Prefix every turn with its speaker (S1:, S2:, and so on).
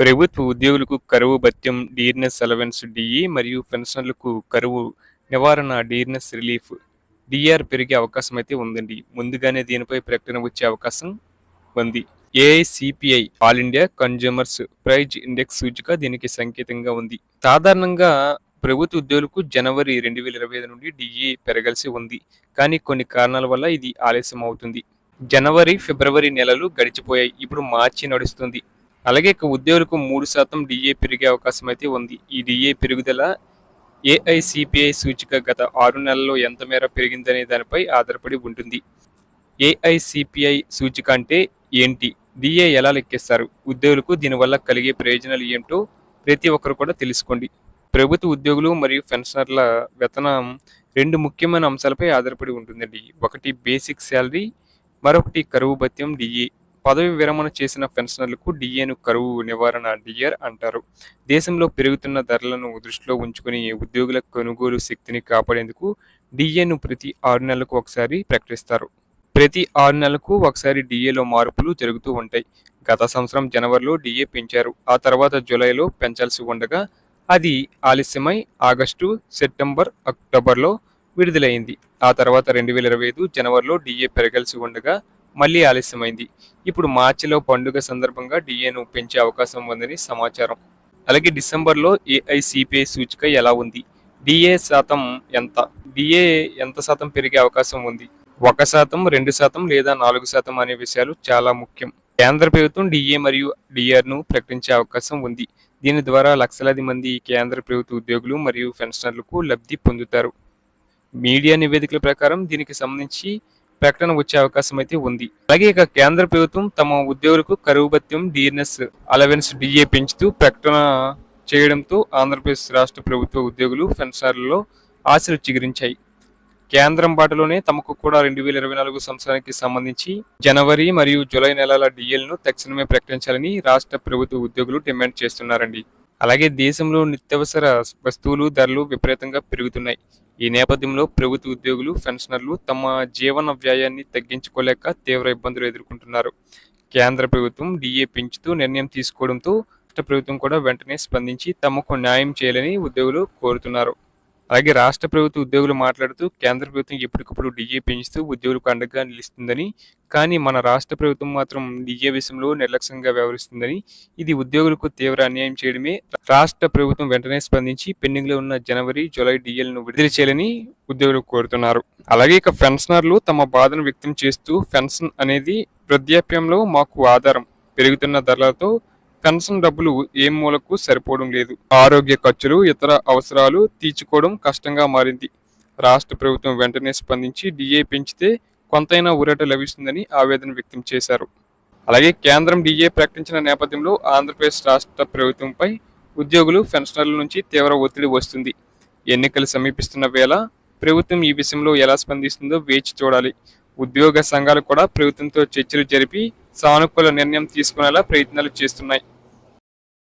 S1: ప్రభుత్వ ఉద్యోగులకు కరువు భత్యం డీర్నెస్ అలవెన్స్ డిఈ మరియు పెన్షనర్లకు కరువు నివారణ డీర్నెస్ రిలీఫ్ డిఆర్ పెరిగే అవకాశం అయితే ఉందండి. ముందుగానే దీనిపై ప్రకటన వచ్చే అవకాశం ఉంది. AICPI all India consumers price index సూచిక దీనికి సంకేతంగా ఉంది. సాధారణంగా ప్రభుత్వ ఉద్యోగులకు జనవరి రెండు వేల ఇరవై ఐదు నుండి డిఈ పెరగాల్సి ఉంది. కానీ కొన్ని కారణాల వల్ల ఇది ఆలస్యం అవుతుంది జనవరి ఫిబ్రవరి నెలలు గడిచిపోయాయి. ఇప్పుడు మార్చి నడుస్తుంది. అలాగే ఇక ఉద్యోగులకు మూడు శాతం డిఏ పెరిగే అవకాశం అయితే ఉంది. ఈ డిఏ పెరుగుదల ఏఐసిపిఐ సూచిక గత ఆరు నెలల్లో ఎంత మేర పెరిగిందనే దానిపై ఆధారపడి ఉంటుంది. ఏఐసిపిఐ సూచిక అంటే ఏంటి? డిఏ ఎలా లెక్కిస్తారు? ఉద్యోగులకు దీనివల్ల కలిగే ప్రయోజనాలు ఏమిటో ప్రతి ఒక్కరు కూడా తెలుసుకోండి. ప్రభుత్వ ఉద్యోగులు మరియు పెన్షనర్ల వేతనం రెండు ముఖ్యమైన అంశాలపై ఆధారపడి ఉంటుందండి. ఒకటి బేసిక్ శాలరీ మరొకటి కరువు భత్యం డిఏ. పదవి విరమణ చేసిన పెన్షనర్లకు డిఏను కరువు నివారణ డిఆర్ అంటారు. దేశంలో పెరుగుతున్న ధరలను దృష్టిలో ఉంచుకుని ఉద్యోగుల కొనుగోలు శక్తిని కాపాడేందుకు డిఏను ప్రతి ఆరు నెలలకు ఒకసారి ప్రకటిస్తారు. ప్రతి ఆరు నెలలకు ఒకసారి డిఏలో మార్పులు జరుగుతూ ఉంటాయి. గత సంవత్సరం జనవరిలో డిఏ పెంచారు. ఆ తర్వాత జూలైలో పెంచాల్సి ఉండగా అది ఆలస్యమై ఆగస్టు సెప్టెంబర్ అక్టోబర్లో విడుదలైంది. ఆ తర్వాత రెండు వేల ఇరవై ఐదు జనవరిలో డిఏ పెరగాల్సి ఉండగా మళ్ళీ ఆలస్యమైంది. ఇప్పుడు మార్చిలో పండుగ సందర్భంగా డిఏను పెంచే అవకాశం ఉందని సమాచారం. అలాగే డిసెంబర్లో ఏఐసిపిఐ సూచిక ఎలా ఉంది? డిఏ శాతం ఎంత? డిఏ ఎంత శాతం పెరిగే అవకాశం ఉంది? ఒక శాతం రెండు శాతం లేదా నాలుగు శాతం అనే విషయాలు చాలా ముఖ్యం. కేంద్ర ప్రభుత్వం డిఏ మరియు డిఆర్ను ప్రకటించే అవకాశం ఉంది. దీని ద్వారా లక్షలాది మంది కేంద్ర ప్రభుత్వ ఉద్యోగులు మరియు పెన్షనర్లకు లబ్ధి పొందుతారు. మీడియా నివేదికల ప్రకారం దీనికి సంబంధించి ప్రకటన వచ్చే అవకాశం అయితే ఉంది. అలాగే ఇక కేంద్ర ప్రభుత్వం తమ ఉద్యోగులకు కరువు భత్యం డిఎన్ఎస్ అలవెన్స్ డిఏ పెంచుతూ ప్రకటన చేయడంతో ఆంధ్రప్రదేశ్ రాష్ట్ర ప్రభుత్వ ఉద్యోగులు పెన్షనర్లలో ఆశలు చిగురించాయి. కేంద్రం బాటలోనే తమకు కూడా రెండు వేల ఇరవై నాలుగు సంవత్సరానికి సంబంధించి జనవరి మరియు జూలై నెలల డిఎల్ను తక్షణమే ప్రకటించాలని రాష్ట్ర ప్రభుత్వ ఉద్యోగులు డిమాండ్ చేస్తున్నారండి. అలాగే దేశంలో నిత్యావసర వస్తువులు ధరలు విపరీతంగా పెరుగుతున్నాయి. ఈ నేపథ్యంలో ప్రభుత్వ ఉద్యోగులు పెన్షనర్లు తమ జీవన వ్యయాన్ని తగ్గించుకోలేక తీవ్ర ఇబ్బందులు ఎదుర్కొంటున్నారు. కేంద్ర ప్రభుత్వం డిఏ పెంచుతూ నిర్ణయం తీసుకోవడంతో రాష్ట్ర ప్రభుత్వం కూడా వెంటనే స్పందించి తమకు న్యాయం చేయాలని ఉద్యోగులు కోరుతున్నారు. అలాగే రాష్ట్ర ప్రభుత్వ ఉద్యోగులు మాట్లాడుతూ కేంద్ర ప్రభుత్వం ఎప్పటికప్పుడు డిజే పెంచుతూ ఉద్యోగులకు అండగా నిలుస్తుందని కానీ మన రాష్ట్ర ప్రభుత్వం మాత్రం డిజే విషయంలో నిర్లక్ష్యంగా వ్యవహరిస్తుందని ఇది ఉద్యోగులకు తీవ్ర అన్యాయం చేయడమే. రాష్ట్ర ప్రభుత్వం వెంటనే స్పందించి పెండింగ్లో ఉన్న జనవరి జూలై డిఎల్ను విడుదల చేయాలని ఉద్యోగులు కోరుతున్నారు. అలాగే ఇక పెన్షనర్లు తమ బాధను వ్యక్తం చేస్తూ పెన్షన్ అనేది వృద్ధాప్యంలో మాకు ఆధారం. పెరుగుతున్న ధరలతో పెన్షన్ డబ్బులు ఏ మూలకు సరిపోవడం లేదు. ఆరోగ్య ఖర్చులు ఇతర అవసరాలు తీర్చుకోవడం కష్టంగా మారింది. రాష్ట్ర ప్రభుత్వం వెంటనే స్పందించి డిఏ పెంచితే కొంతైనా ఊరట లభిస్తుందని ఆవేదన వ్యక్తం చేశారు. అలాగే కేంద్రం డిఏ ప్రకటించిన నేపథ్యంలో ఆంధ్రప్రదేశ్ రాష్ట్ర ప్రభుత్వంపై ఉద్యోగులు పెన్షనర్ల నుంచి తీవ్ర ఒత్తిడి వస్తుంది. ఎన్నికలు సమీపిస్తున్న వేళ ప్రభుత్వం ఈ విషయంలో ఎలా స్పందిస్తుందో వేచి చూడాలి. ఉద్యోగ సంఘాలు కూడా ప్రభుత్వంతో చర్చలు జరిపి సానుకూల నిర్ణయం తీసుకునేలా ప్రయత్నాలు చేస్తున్నాయి.